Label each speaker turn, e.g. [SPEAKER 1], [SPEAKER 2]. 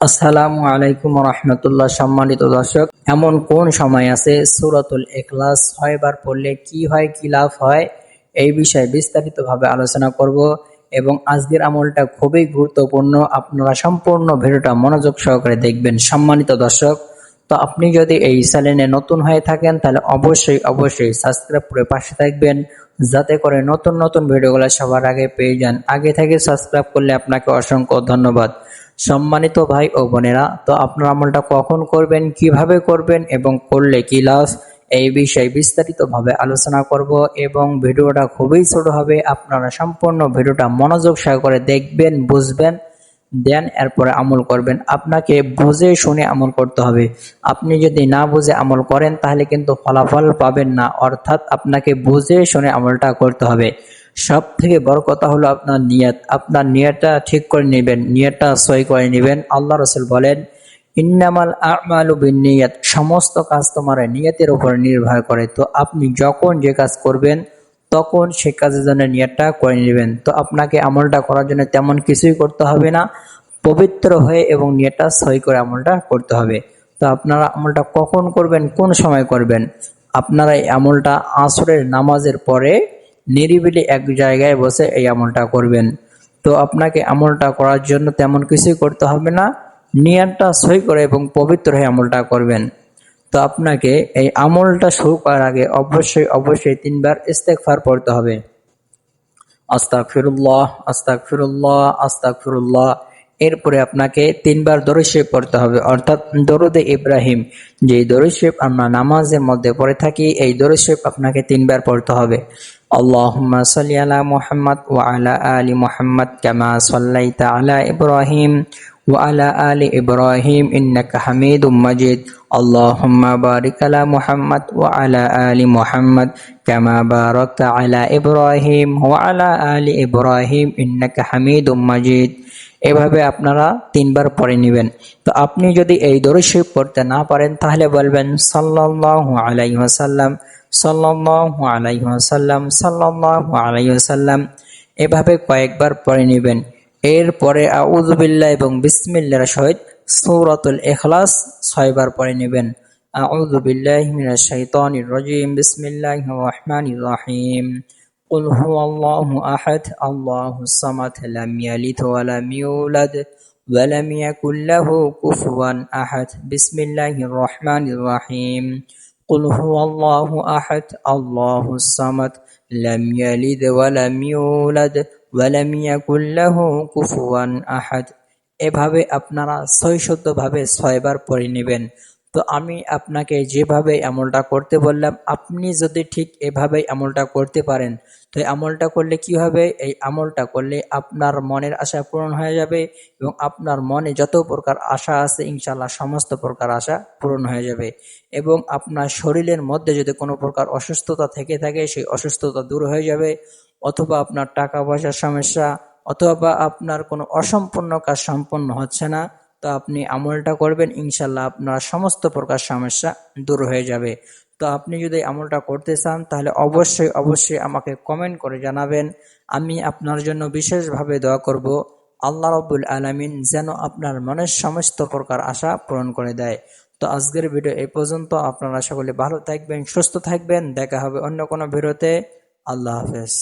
[SPEAKER 1] আসসালামু আলাইকুম রহমতুল্লাহ সম্মানিত দর্শক, এমন কোন সময় আছে সুরাতুল এখলাস ছয়বার পড়লে কি হয়, কি লাভ হয়? এই বিষয়ে বিস্তারিতভাবে আলোচনা করব এবং আজকের আমলটা খুবই গুরুত্বপূর্ণ। আপনারা সম্পূর্ণ ভিডিওটা মনোযোগ সহকারে দেখবেন, সম্মানিত দর্শক। তো আপনি যদি এই চ্যানেলে নতুন হয়ে থাকেন, তাহলে অবশ্যই অবশ্যই সাবস্ক্রাইব করে পাশে থাকবেন, যাতে করে নতুন নতুন ভিডিওগুলো সবার আগে পেয়ে যান। আগে থেকে সাবস্ক্রাইব করলে আপনাকে অসংখ্য ধন্যবাদ। সম্মানিত ভাই ও বোনেরা, তো আপনার আমলটা কখন করবেন, কীভাবে করবেন এবং করলে কি লাভ, এই বিষয়ে বিস্তারিতভাবে আলোচনা করব এবং ভিডিওটা খুবই ছোট হবে। আপনারা সম্পূর্ণ ভিডিওটা মনোযোগ সহকারে দেখবেন, বুঝবেন, দেন এরপরে আমল করবেন। আপনাকে বুঝে শুনে আমল করতে হবে। আপনি যদি না বুঝে আমল করেন, তাহলে কিন্তু ফলাফল পাবেন না। অর্থাৎ আপনাকে বুঝে শুনে আমলটা করতে হবে। সব থেকে বড় কথা হলো আপনার নিয়াত। আপনার নিয়তটা ঠিক করে নেবেন, নিয়তটা সই করে নেবেন। আল্লাহ রসুল বলেন, ইন্নামাল আমালু নিয়াত সমস্ত কাজ তোমার নিয়তের উপর নির্ভর করে। তো আপনি যখন যে কাজ করবেন, তখন সে কাজের জন্য নিয়তটা করে নেবেন। তো আপনাকে আমলটা করার জন্য তেমন কিছুই করতে হবে না। পবিত্র হয়ে এবং নিয়তটা সই করে আমলটা করতে হবে। তো আপনারা আমলটা কখন করবেন, কোন সময় করবেন? আপনারা এই আমলটা আসরের নামাজের পরে নিরিবিলি এক জায়গায় বসে এই আমলটা করবেন। তো আপনাকে আমলটা করার জন্য তেমন কিছুই করতে হবে না। নিয়ারটা সই করে এবং পবিত্র হয়ে আমলটা করবেন। তো আপনাকে এই আমলটা শুরু করার আগে অবশ্যই অবশ্যই তিনবার ইস্তেকফার পড়তে হবে। আস্তাক ফিরুল্লাহ আস্তাক ফিরুল্লাহ আস্তাক ফিরুল্লাহ এরপরে আপনাকে তিনবার দরুদ পড়তে হবে। অর্থাৎ দরুদে ইব্রাহিম। যে দরুদ আমরা নামাজের মধ্যে পড়ে থাকি, এই দরুদ আপনাকে তিনবার পড়তে হবে। اللهم صل على محمد وعلى آل محمد كما صليت على إبراهيم وعلى آل إبراهيم إنك حميد مجيد اللهم بارك على محمد وعلى آل محمد كما باركت على إبراهيم وعلى آل إبراهيم إنك حميد مجيد এভাবে আপনারা তিনবার পড়ে নেবেন তো আপনি যদি এই দরুদ পড়তে না পারেন তাহলে বলবেন সাল্লাল্লাহু আলাইহি ওয়াসাল্লাম সাল্লাল্লাহু আলাইহি ওয়াসাল্লাম সাল্লাল্লাহু আলাইহি ওয়াসাল্লাম এভাবে কয়েকবার পড়ে নেবেন এরপরে আউযুবিল্লাহ এবং বিসমিল্লাহর সহিত সূরাতুল ইখলাস ছয়বার পড়ে নেবেন আউযু বিল্লাহি মিনাশ শাইতানির রাজিম বিসমিল্লাহির রহমানির রহিম قل هو الله أحد الله الصمد لم يلد ولم يولد ولم يكن له كفوا أحد بسم الله الرحمن الرحيم قل هو الله أحد الله الصمد لم يلد ولم يولد ولم يكن له كفوا أحد এভাবে আপনারা ছয়শতভাবে ছয়বার পড়ে নেবেন তো আমি আপনাকে যেভাবে আমলটা করতে বললাম, আপনি যদি ঠিক এভাবেই আমলটা করতে পারেন, তো আমলটা করলে কি হবে? এই আমলটা করলে আপনার মনের আশা পূরণ হয়ে যাবে এবং আপনার মনে যত প্রকার আশা আছে ইনশাল্লাহ সমস্ত প্রকার আশা পূরণ হয়ে যাবে এবং আপনার শরীরের মধ্যে যদি কোনো প্রকার অসুস্থতা থেকে থাকে, সেই অসুস্থতা দূর হয়ে যাবে অথবা আপনার টাকা পয়সার সমস্যা অথবা আপনার কোনো অসম্পূর্ণ কাজ সম্পন্ন হচ্ছে না তো আপনি আমলটা করবেন, ইনশাল্লাহ আপনার সমস্ত প্রকার সমস্যা দূর হয়ে যাবে। তো আপনি যদি আমলটা করতে চান, তাহলে অবশ্যই অবশ্যই আমাকে কমেন্ট করে জানাবেন। আমি আপনার জন্য বিশেষভাবে দোয়া করব, আল্লাহ রবুল আলমিন যেন আপনার মনের সমস্ত প্রকার আশা পূরণ করে দেয়। তো আজকের ভিডিও এই পর্যন্ত। আপনারা সকলে ভালো থাকবেন, সুস্থ থাকবেন। দেখা হবে অন্য কোনো ভিডিওতে। আল্লাহ হাফেজ।